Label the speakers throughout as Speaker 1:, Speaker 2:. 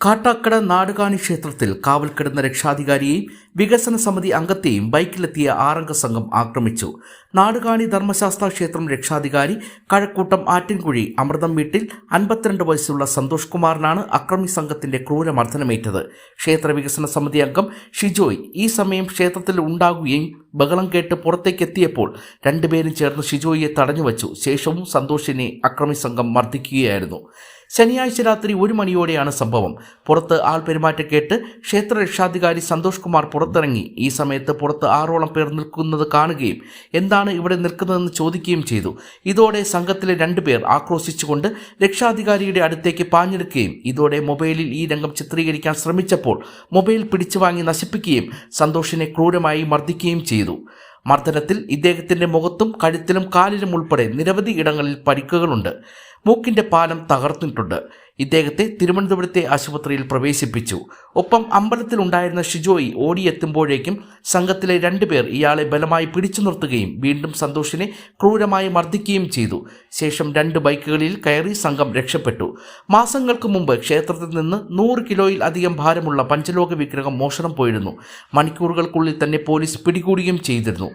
Speaker 1: കാട്ടാക്കട നാടുകാണി ക്ഷേത്രത്തിൽ കാവൽ കിടന്ന രക്ഷാധികാരിയെയും വികസന സമിതി അംഗത്തെയും ബൈക്കിലെത്തിയ ആറംഗ സംഘം ആക്രമിച്ചു. നാടുകാണി ധർമ്മശാസ്ത്ര ക്ഷേത്രം രക്ഷാധികാരി കഴക്കൂട്ടം ആറ്റിൻകുഴി അമൃതം വീട്ടിൽ അൻപത്തിരണ്ട് വയസ്സുള്ള സന്തോഷ് കുമാറിനാണ് അക്രമി സംഘത്തിന്റെ ക്രൂരമർദ്ദനമേറ്റത്. ക്ഷേത്ര വികസന സമിതി അംഗം ഷിജോയ് ഈ സമയം ക്ഷേത്രത്തിൽ ഉണ്ടാകുകയും ബഹളം കേട്ട് പുറത്തേക്കെത്തിയപ്പോൾ രണ്ടുപേരും ചേർന്ന് ഷിജോയിയെ തടഞ്ഞുവച്ചു. ശേഷവും സന്തോഷിനെ അക്രമി സംഘം മർദ്ദിക്കുകയായിരുന്നു. ശനിയാഴ്ച രാത്രി ഒരു മണിയോടെയാണ് സംഭവം. പുറത്ത് ആൾ പെരുമാറ്റ കേട്ട് ക്ഷേത്ര രക്ഷാധികാരി സന്തോഷ് കുമാർ പുറത്തിറങ്ങി. ഈ സമയത്ത് പുറത്ത് ആറോളം പേർ നിൽക്കുന്നത് കാണുകയും എന്താണ് ഇവിടെ നിൽക്കുന്നതെന്ന് ചോദിക്കുകയും ചെയ്തു. ഇതോടെ സംഘത്തിലെ രണ്ടുപേർ ആക്രോശിച്ചുകൊണ്ട് രക്ഷാധികാരിയുടെ അടുത്തേക്ക് പാഞ്ഞെടുക്കുകയും ഇതോടെ മൊബൈലിൽ ഈ രംഗം ചിത്രീകരിക്കാൻ ശ്രമിച്ചപ്പോൾ മൊബൈൽ പിടിച്ചു വാങ്ങി നശിപ്പിക്കുകയും സന്തോഷിനെ ക്രൂരമായി മർദ്ദിക്കുകയും ചെയ്തു. മർദ്ദനത്തിൽ ഇദ്ദേഹത്തിന്റെ മുഖത്തും കഴുത്തിലും കാലിലും ഉൾപ്പെടെ നിരവധി ഇടങ്ങളിൽ പരിക്കുകളുണ്ട്. മൂക്കിന്റെ പാലം തകർന്നിട്ടുണ്ട്. ഇദ്ദേഹത്തെ തിരുവനന്തപുരത്തെ ആശുപത്രിയിൽ പ്രവേശിപ്പിച്ചു. ഒപ്പം അമ്പലത്തിലുണ്ടായിരുന്ന ഷിജോയി ഓടിയെത്തുമ്പോഴേക്കും സംഘത്തിലെ രണ്ടുപേർ ഇയാളെ ബലമായി പിടിച്ചു നിർത്തുകയും വീണ്ടും സന്തോഷിനെ ക്രൂരമായി മർദ്ദിക്കുകയും ചെയ്തു. ശേഷം രണ്ട് ബൈക്കുകളിൽ കയറി സംഘം രക്ഷപ്പെട്ടു. മാസങ്ങൾക്ക് മുമ്പ് ക്ഷേത്രത്തിൽ നിന്ന് നൂറ് കിലോയിൽ അധികം ഭാരമുള്ള പഞ്ചലോക വിഗ്രഹം മോഷണം പോയിരുന്നു. മണിക്കൂറുകൾക്കുള്ളിൽ തന്നെ പോലീസ് പിടികൂടുകയും ചെയ്തിരുന്നു.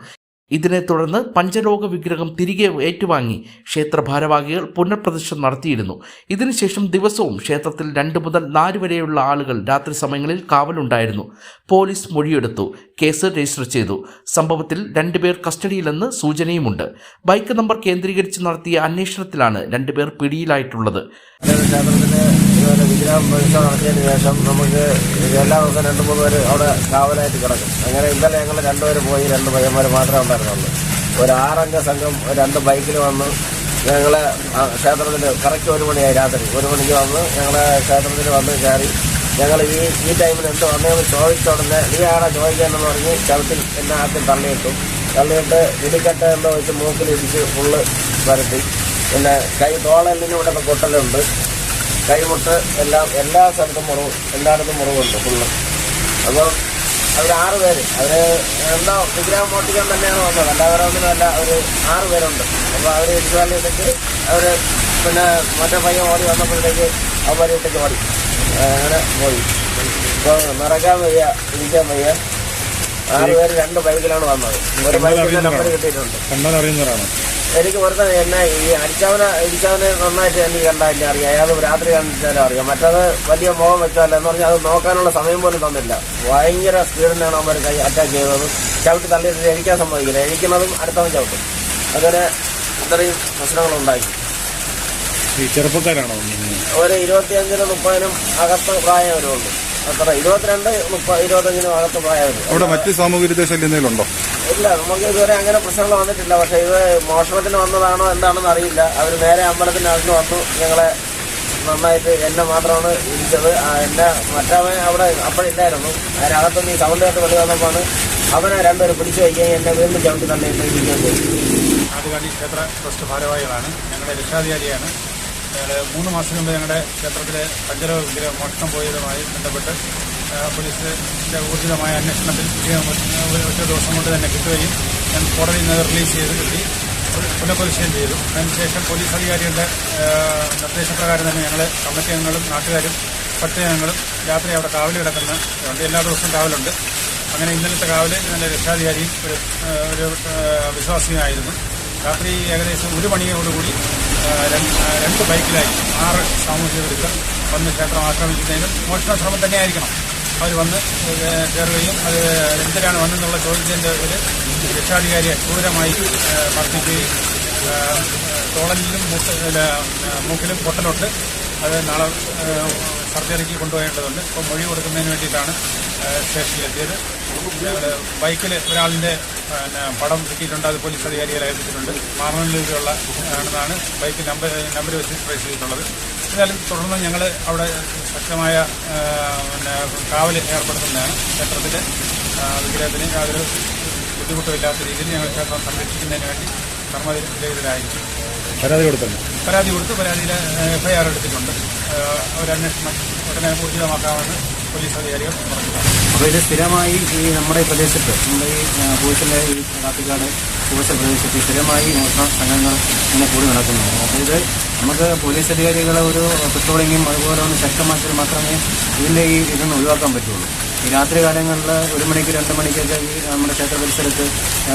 Speaker 1: ഇതിനെ തുടർന്ന് പഞ്ചരോഗ വിഗ്രഹം തിരികെ ഏറ്റുവാങ്ങി ക്ഷേത്ര ഭാരവാഹികൾ പുനഃപ്രതിഷ്ഠ നടത്തിയിരുന്നു. ഇതിനുശേഷം ദിവസവും ക്ഷേത്രത്തിൽ രണ്ടു മുതൽ നാല് വരെയുള്ള ആളുകൾ രാത്രി സമയങ്ങളിൽ കാവലുണ്ടായിരുന്നു. പോലീസ് മൊഴിയെടുത്തു കേസ് രജിസ്റ്റർ ചെയ്തു. സംഭവത്തിൽ രണ്ടുപേർ കസ്റ്റഡിയിലെന്ന് സൂചനയുമുണ്ട്. ബൈക്ക് നമ്പർ കേന്ദ്രീകരിച്ച് നടത്തിയ അന്വേഷണത്തിലാണ് രണ്ടുപേർ പിടിയിലായിട്ടുള്ളത്.
Speaker 2: പ്രതിഷ്ഠ നടത്തിയതിന് ശേഷം നമുക്ക് എല്ലാ ദിവസവും രണ്ട് മൂന്ന് പേര് അവിടെ കാവലായിട്ട് കിടക്കും. അങ്ങനെ ഇന്നലെ ഞങ്ങൾ രണ്ടുപേർ പോയി രണ്ട് പയ്യന്മാർ മാത്രമേ ഉണ്ടായിരുന്നുള്ളൂ. ഒരു ആറംഗ സംഘം രണ്ട് ബൈക്കിൽ വന്ന് ഞങ്ങളെ ക്ഷേത്രത്തിൽ കറക്റ്റ് ഒരു മണിയായി രാത്രി. ഒരു മണിക്ക് വന്ന് ഞങ്ങളെ ക്ഷേത്രത്തിൽ വന്ന് കയറി ഞങ്ങൾ ഈ ഈ ടൈമിൽ എന്ത് വന്നതെന്ന് ചോദിച്ച നീ ആരാ ചോദിക്കാനെന്ന് പറഞ്ഞ് ചവിട്ടിൽ എന്നെ ആദ്യം തള്ളിയിട്ടു. തള്ളിയിട്ട് ഇടിക്കട്ട എന്ന് വെച്ച് മൂക്കിലിടിച്ച് ഫുള്ള് വരട്ടി പിന്നെ കൈ തോളെല്ലിനും ഇവിടെ പൊട്ടലുണ്ട്. കൈമുട്ട് എല്ലാം എല്ലാ സ്ഥലത്തും മുറിവ് എല്ലായിടത്തും മുറിവുണ്ട് ഫുള്ള് അപ്പോൾ അവർ ആറ് പേര്. അവർ എന്താ വിഗ്രഹം മോട്ടിക്കാൻ തന്നെയാണ് വന്നത്. അല്ലാതെ ഒന്നുമല്ല അവർ ആറ് പേരുണ്ട്. അപ്പോൾ അവർ ഇടിച്ചുവാലി ഇട്ടിട്ട് അവർ പിന്നെ മറ്റേ പയ്യൻ ഓടി വന്നപ്പോഴത്തേക്ക് അവന്മാർ ഇട്ടേക്ക് ഓടി. അങ്ങനെ പോയി. ഇപ്പോൾ നിറയ്ക്കാൻ വയ്യ ഇരിക്കാൻ വയ്യ. ആറ് പേര് രണ്ട് ബൈക്കിലാണ് വന്നത്. ഒരു ബൈക്കിൽ നമ്പർ കിട്ടിയിട്ടുണ്ട്. എനിക്ക് വെറുതെ എന്നെ ഈ അടിച്ചവനെ ഇടിച്ചവനെ നന്നായിട്ട് എനിക്ക് കണ്ടാൽ എന്നെ അറിയാം. അയാൾ രാത്രി കണ്ടിട്ടാലും അറിയാം. മറ്റത് വലിയ മുഖം വെച്ചാലോ എന്ന് പറഞ്ഞാൽ അത് നോക്കാനുള്ള സമയം പോലും തന്നില്ല. ഭയങ്കര സ്പീഡിനാണ് അവർ കൈ അറ്റാക്ക് ചെയ്തത് ചവിട്ടി തള്ളിയിട്ട് എഴിക്കാൻ സമ്മതിക്കില്ല. എഴിക്കുന്നതും അടുത്തവൻ ചവിട്ടും. അങ്ങനെ ഇത്രയും പ്രശ്നങ്ങളുണ്ടായി.
Speaker 3: ഈ ചെറുപ്പക്കാരാണോ
Speaker 2: ഒരു ഇരുപത്തിയഞ്ചിനും മുപ്പതിനും അകത്ത് പ്രായവരുണ്ട്. അത്ര ഇരുപത്തിരണ്ട് മുപ്പത് ഇരുപത്തഞ്ചിനും അകത്ത് പ്രായമവരും
Speaker 3: അവിടെ മറ്റ് സാമൂഹ്യ എന്തെങ്കിലും ഉണ്ടോ
Speaker 2: ഇല്ല നമുക്ക് ഇതുവരെ അങ്ങനെ പ്രശ്നങ്ങൾ വന്നിട്ടില്ല. പക്ഷെ ഇത് മോഷണത്തിന് വന്നതാണോ എന്താണെന്ന് അറിയില്ല. അവർ നേരെ അമ്പലത്തിനകത്ത് വന്നു. ഞങ്ങളെ നന്നായിട്ട് എന്നെ മാത്രമാണ് ഇരിച്ചത് എന്നെ മറ്റവൻ അവിടെ അപ്പോഴില്ലായിരുന്നു. അതിനകത്തുനിന്ന് ഈ സൗണ്ട് കേട്ട് വെളി വന്നപ്പോൾ അവനെ രണ്ടുപേരും പിടിച്ചു വയ്ക്കുകയും എന്നെ വീണ്ടും ചവിട്ടി തന്നെ ഇരിക്കുകയും ചെയ്തു
Speaker 4: ആദ്യകാലി ക്ഷേത്ര ട്രസ്റ്റ് ഭാരവാഹികളാണ്. ഞങ്ങളുടെ രക്ഷാധികാരിയാണ്. മൂന്ന് മാസം കൊണ്ട് ഞങ്ങളുടെ ക്ഷേത്രത്തിലെ പഞ്ചര വിഗ്രഹം മോഷണം പോയതുമായി ബന്ധപ്പെട്ട് ആ, പോലീസിന്റെ ഊർജിതമായ അന്വേഷണത്തിൽ ഒറ്റ ദിവസം കൊണ്ട് തന്നെ കിട്ടുകയും ഞാൻ കോടതിയിൽ നിന്ന് റിലീസ് ചെയ്ത് കിട്ടി. പുനഃപരിശീലനം ചെയ്തു. അതിനുശേഷം പോലീസ് അധികാരികളുടെ നിർദ്ദേശപ്രകാരം തന്നെ ഞങ്ങൾ കമ്മിറ്റി അംഗങ്ങളും നാട്ടുകാരും പട്ടികങ്ങളും രാത്രി അവിടെ കാവൽ കിടക്കുന്ന ഉണ്ട് എല്ലാ ദിവസവും കാവലുണ്ട്. അങ്ങനെ ഇന്നലത്തെ കാവൽ നല്ല രക്ഷാധികാരിയും ഒരു ഒരു വിശ്വാസിയായിരുന്നു രാത്രി ഏകദേശം ഒരു മണിയോടുകൂടി രണ്ട് ബൈക്കിലായി ആറ് സാമൂഹ്യ വിരുദ്ധർ വന്ന് ക്ഷേത്രം ആക്രമിക്കുന്നതിനും മോഷണ ശ്രമം തന്നെയായിരിക്കണം. അവർ വന്ന് കയറുകയും അത് എന്തിനാണ് വന്നെന്നുള്ള ചോദിച്ചതിന്റെ ഒരു രക്ഷാധികാരിയെ ക്രൂരമായി മർദ്ദിക്കുകയും തോളലിലും മൂക്ക് മൂക്കിലും പൊട്ടലുണ്ട് അത് നാളെ സർജറിക്ക് കൊണ്ടുപോകേണ്ടതുണ്ട്. ഇപ്പോൾ മൊഴി കൊടുക്കുന്നതിന് വേണ്ടിയിട്ടാണ് സ്റ്റേഷനിലെത്തിയത് ബൈക്കിൽ ഒരാളിന്റെ പടം കിട്ടിയിട്ടുണ്ട് അത് പോലീസ് അധികാരികളെ ഏൽപ്പിച്ചിട്ടുണ്ട്. മാറുന്നതിലുള്ള ആണെന്നാണ് ബൈക്ക് നമ്പർ നമ്പർ വെച്ച് ട്രേസ് ചെയ്തിട്ടുള്ളത്. എന്നാലും തുടർന്ന് ഞങ്ങൾ അവിടെ ശക്തമായ പിന്നെ കാവൽ ഏർപ്പെടുത്തുന്നതാണ് ക്ഷേത്രത്തിൽ വിഗ്രഹത്തിന് യാതൊരു ബുദ്ധിമുട്ടുമില്ലാത്ത രീതിയിൽ ഞങ്ങൾ ക്ഷേത്രം സംരക്ഷിക്കുന്നതിന് വേണ്ടി കർമ്മവിധേയരായിരിക്കും
Speaker 3: പരാതി കൊടുത്തല്ലോ
Speaker 4: പരാതി കൊടുത്ത് പരാതിയിൽ എഫ്ഐആർ എടുത്തിട്ടുണ്ട്. അവരന്വേഷണം അന്വേഷണം ഉടനെ ഊർജിതമാക്കാമെന്ന് പോലീസ് അധികാരികൾ പറഞ്ഞു.
Speaker 5: അപ്പോൾ ഇത് സ്ഥിരമായി ഈ നമ്മുടെ ഈ പ്രദേശത്ത് നമ്മുടെ ഈ പോലീസിന്റെ ഈ കാട്ടിക്കാട് ടൂറിസം പ്രദേശത്ത് സ്ഥിരമായി മോഷണ സംഘങ്ങൾ ഇങ്ങനെ കൂടി നടക്കുന്നു. അതായത് നമുക്ക് പോലീസ് അധികാരികളെ ഒരു പെട്രോളിങ്ങും അതുപോലെ ഒന്ന് ശക്തമാക്കിയാൽ മാത്രമേ ഇതിന്റെ ഈ ഇതൊന്ന് ഒഴിവാക്കാൻ പറ്റുള്ളൂ. ഈ രാത്രി കാലങ്ങളിൽ ഒരു മണിക്ക് രണ്ട് മണിക്കൊക്കെ ഈ നമ്മുടെ ക്ഷേത്ര പരിസരത്ത്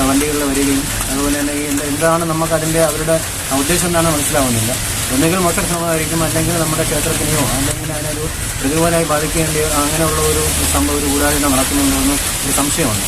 Speaker 5: വണ്ടികളിൽ വരികയും അതുപോലെ തന്നെ ഈ എന്താണ് നമുക്ക് അതിന്റെ അവരുടെ ഉദ്ദേശം എന്താണ് മനസ്സിലാവുന്നില്ല. ഒന്നുകിൽ മോഷണ ശ്രമമായിരിക്കും അല്ലെങ്കിൽ നമ്മുടെ ക്ഷേത്രത്തിനെയോ അല്ലെങ്കിൽ അതിനൊരു പ്രതികൂലമായി ബാധിക്കേണ്ടിയോ അങ്ങനെയുള്ള ഒരു സംഭവം ഒരു ഗൂഢാലോചന നടക്കുന്നുണ്ടോ എന്ന് ഒരു സംശയമുണ്ട്